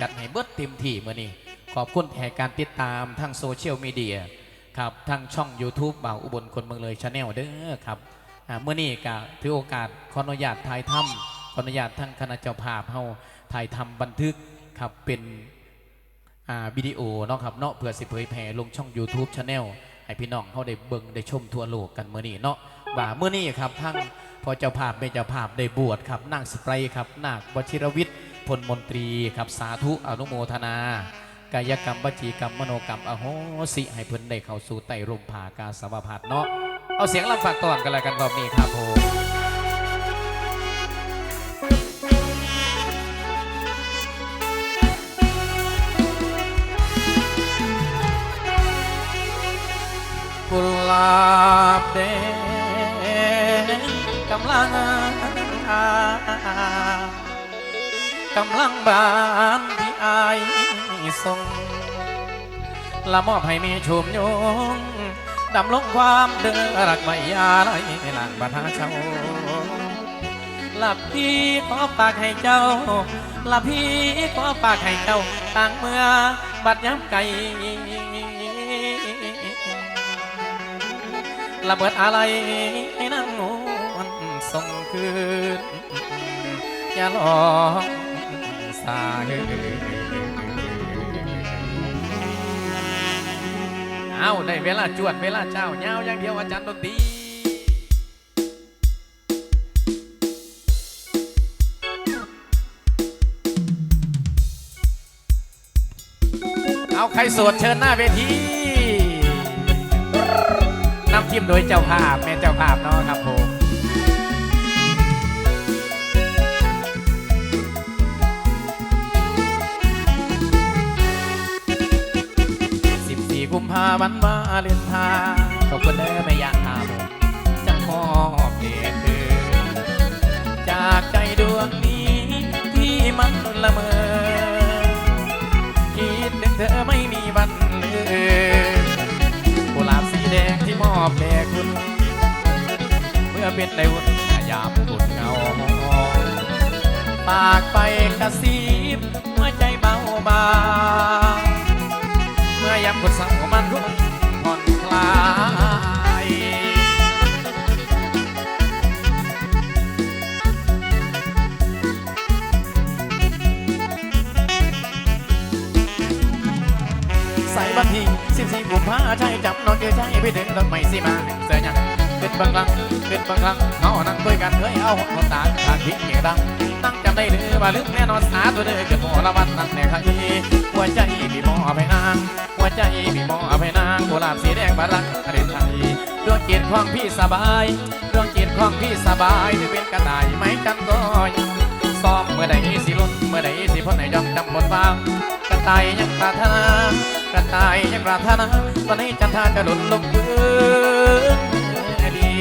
จัดให้เบิดเต็มที่เมื่อนี้ขอบคุณแห่การติดตามทางโซเชียลมีเดียครับทางช่อง YouTube บ่าวอุบลคนเมืองเลยชาแนลเด้อครับเมื่อนี้ก็ถือโอกาสขออนุญาตถ่ายทำขออนุญาตทางคณะเจ้าภาพเฮาถ่ายทำบันทึกครับเป็นวิดีโอเนาะครับเนาะเพื่อสิเผยแผ่ลงช่อง YouTube c h a n e l ให้พี่น้องเขาได้เบิ่งได้ชมทั่วโลกกันเมื่อนี้เนาะว่าเมื่อนี้ครับทั้งพอเจ้าภาพเป็นเจ้าภาพได้บวชครับนั่งสไปรครับนาควชิรวิทย์ พลมนตรีครับสาธุอนุโมทนากายกรรมวจีกรรมมโนกรรมอโหสิให้เพิ่นได้เข้าสู่ไต่ร่มผากาสาวพัดเนาะเอาเสียงลำฝากตอนกันเลยกันรอบนี้ครับผม กำลังบานที่อายส่งละมอบให้มีชุมยงดำลงความเดือรักไม่ยาไรในหลังบัทาเช้าหลับพี่ขอฝากให้เจ้าหลับพี่ขอฝากให้เจ้าต่างเมื่อบัดย้ำไกลระเบิดอะไรให้นั่งนวลส่งคืน อย่าหลอกสาเอาได้เวลาจวดเวลาเจ้าเงาอย่างเดียวอาจารย์ดนตรีเอาใครโสดเชิญหน้าเวทีนำทีมโดยเจ้าภาพแม่เจ้าภาพเนาะครับผม ภาพันธ์วาเลนไทน์ขอบคุณเด้อแม่ยาทาผมจะมอบเดชเดือจากใจดวงนี้ที่มันละเมอคิดถึงเธอไม่มีวันลืมกุหลาบสีแดงที่มอบแด่คุณ เมื่อเป็นในวุ่นยามบุญเงาปากไปกระซิ ไปถึงดอกไม้สีมาเสียยังเป็นบางครั้งเป็นบางครั้งเขานั่งด้วยกันเคยเอาหัวตาทางทิ้งเหงียดังตั้งจำได้หรือว่าลึกแน่นอนสาตัวเด้อเกิดหมอละวันนั่นแน่ใครหัวใจพี่หมอไปนางหัวใจพี่หมอไปนางกุหลาบสีแดงบารักเด่นไทยดวงจิตของพี่สบายดวงจิตของพี่สบายจะเป็นกระต่ายไหมกันก็ยังซ้อมเมื่อใดสิลุ้นเมื่อใดสิพ้นไหนยอมจำบทบางกระต่ายยังปรารถนา ตายยังปรารถนาตอนนี้จันทาจะหล่นลงพื้นดี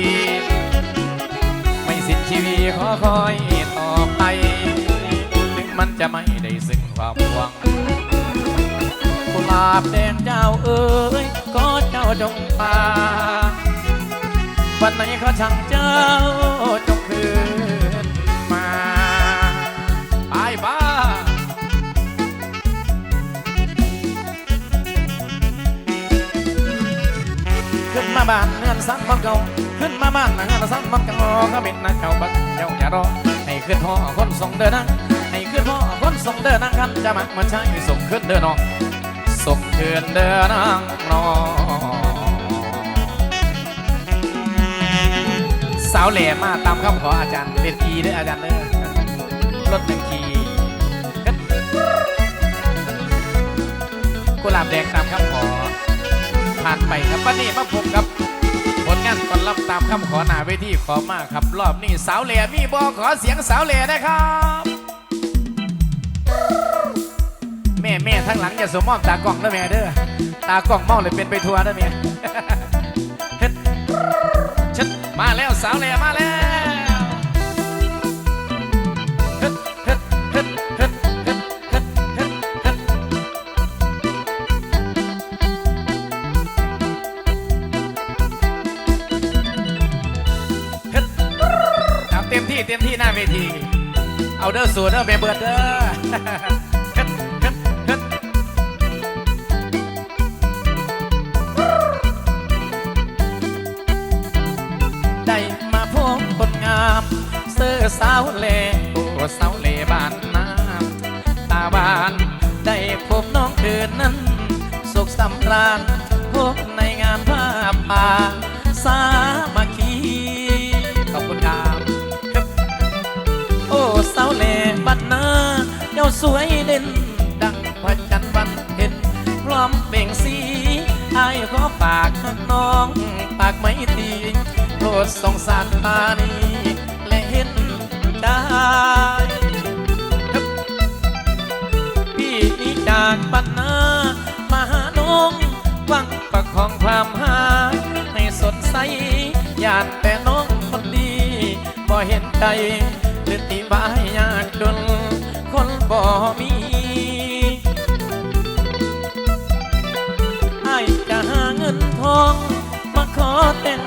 ไม่สิ้นชีวิตขอคอยต่อไป ถึงมันจะไม่ได้ซึ่งความหวังกุหลาบแดงเจ้าเอ๋ยก็เจ้าจงมาวันไหนขาช่างเจ้าจงคืน ขึ้นมาบ้านเงินสั้นบังเก่าขึ้นมาบ้านเงินสั้นบังเก่าก็เป็นนักเก่าบังเจ้าอย่ารอให้ขึ้นพ่อคนส่งเดินนั่งให้ขึ้นพ่อคนส่งเดินนั่งกันจะมักมันใช่ส่งขึ้นเดินนองส่งขึ้นเดินนั่งนองสาวแหล่มาตามคำขออาจารย์เรียนอีเด้ออาจารย์เด้อรถหนึ่งทีกุหลาบแดงตามคำขอ ผ่านไปครับวันนี้มาพบกับผลงานก่อนรับตามคำขอหนาเวทีขอมากครับ รอบนี้สาวเหล่มีบอขอเสียงสาวเหล่นะครับ แม่แม่ทั้งหลังอย่าสมมองตากล่องนะแม่เด้อตากล่องเมาเลยเป็นไปทัวร์นะแม่เฮ็ดชัดมาแล้วสาวเหล่มาแล้ว เอาเด้อสูเด้อแม่เบิดเด้อได้มาพบคนงามเสื้อสาวเลโอ้สาวเลบ้านน้ำตาบาน ได้พบน้องคืนนั้น สุขสำราญ วยเด่น ดังพระจันทร์วันเพ็ญพร้อมเบ่งสีอายขอฝากน้องฝากไม่ตีโปรดสงสารตานีและเห็นใจครับพี่นี้จากบ้านามาหาน้องวังประคองความหาให้สดใสยานแต่น้องคนดีบ่เห็นใจหรือติบายยากจน บ่มีไอ้จะหาเงินทอง มาขอแต่ง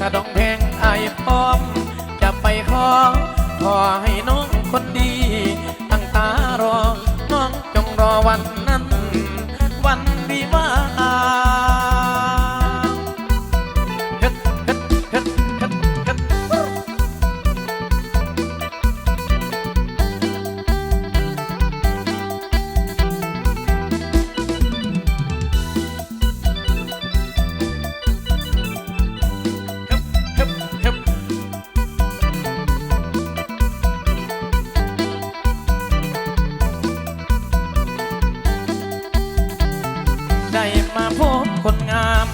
กระดองแพงไอ้พร้อม จะไปขอขอให้ ได้มาพบคนงาม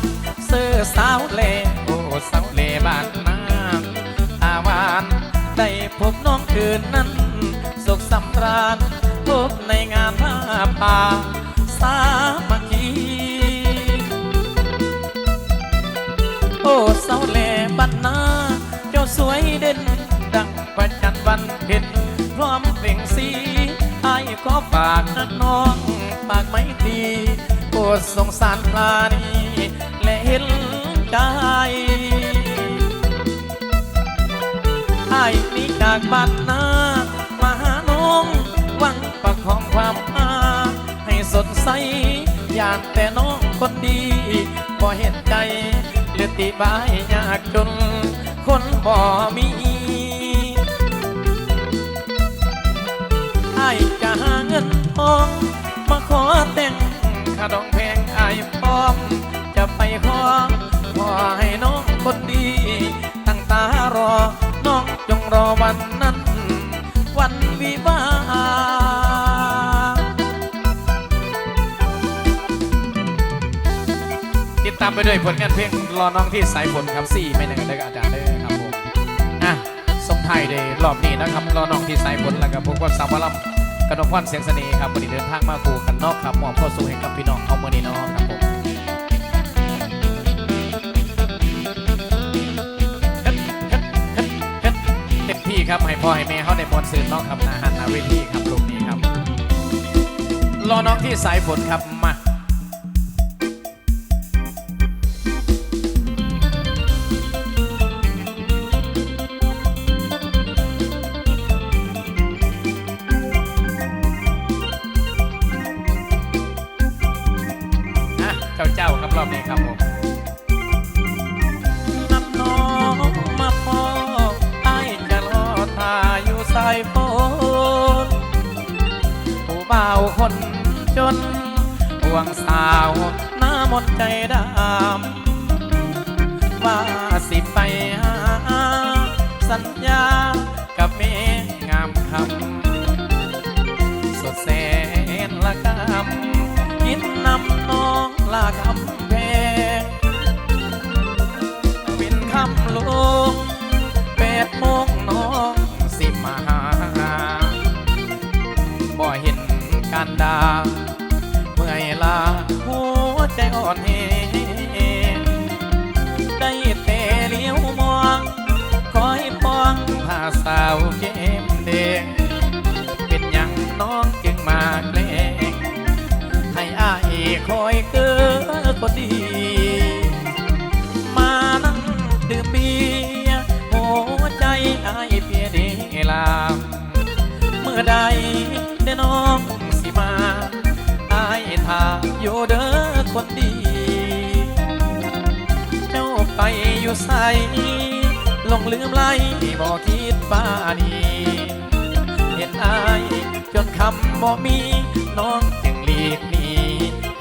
เสื้อสาวเล่โอ้สาวเล่บ้านนาอาวานได้พบน้องคืนนั้น สุขสำราญพบในงานผ้าป่าสามัคคีโอ้สาวแหล่บ้านนาเจ้าสวยเด่น ดังประจันทร์วันเพ็ญพร้อมเปล่งสีไอ้ขอฝากนักน้องฝากไม่ตี ดสงสารปลานีและเห็นใจไอ้ายนี้จากบ้านนามาหาน้องหวังประคองความอาให้สดใส อยากแต่น้องคนดีบ่เห็นใจเหลือติบายยากจน คนบ่มีไอายจะหาเงินทอง ลงานเพลงรอน้องที่สายฝนครับสี่ไม่หนึ่งได้กับอาจารย์เด้อครับผมอะส่งไทยเลยรอบนี้นะครับรอน้องที่สายฝนแล้วกับผมก็สาวลัมกรนกพรเสียงเสน่ห์ครับวันนี้เดินทางมาคู่กันนอกครับมอบข้อสู่ให้กับพี่น้องเอาเมื่อนี้น้องครับผมเฮ็ดเฮ็ดเฮ็ดเฮ็ดเต็มที่ครับให้พ่อให้แม่เขาได้มวนซื่นเนอกครับนาหันนาเวทีครับลูกนี้ครับ รอน้องที่สายฝนครับมา จนห่วงสาวหน้ามนต์ใจดำว่าสิไปหาสัญญา อยู่ใสลงลืมไหลบ่คิดป้านีเห็นอายจนคำบ่มีน้องจึงหลีกหนี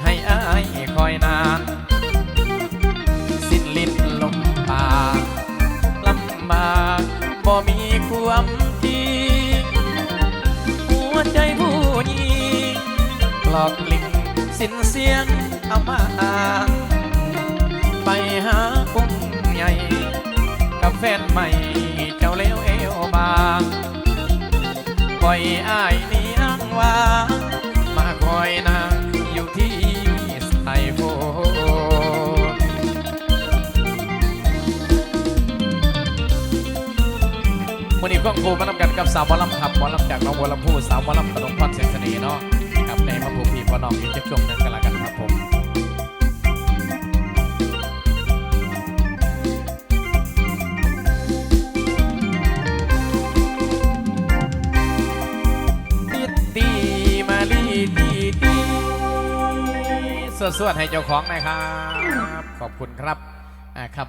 ให้อายคอยนาน สิ้นลิ้นลมปากลำบากบ่มีความจริงหัวใจผู้หญิงหลอกลิงสิ้นเสียงอามาอา แฟนใหม่ เจ้าเลวเอวบางปล่อยอ้ายนี่นั่งวามาคอยนางอยู่ที่สายโฟวันนี้ก็ครูมานำกันกับสาวหมอลำขับหมอลำจากน้องบัวลำพูสาวหมอลำกระดงพรเสกเสน่ห์เนาะกับในมาพูพีพอน้องอยู่จะช่วงหนึงกัน สวดๆให้เจ้าของหนะครับ ขอบคุณครับอ่าครับ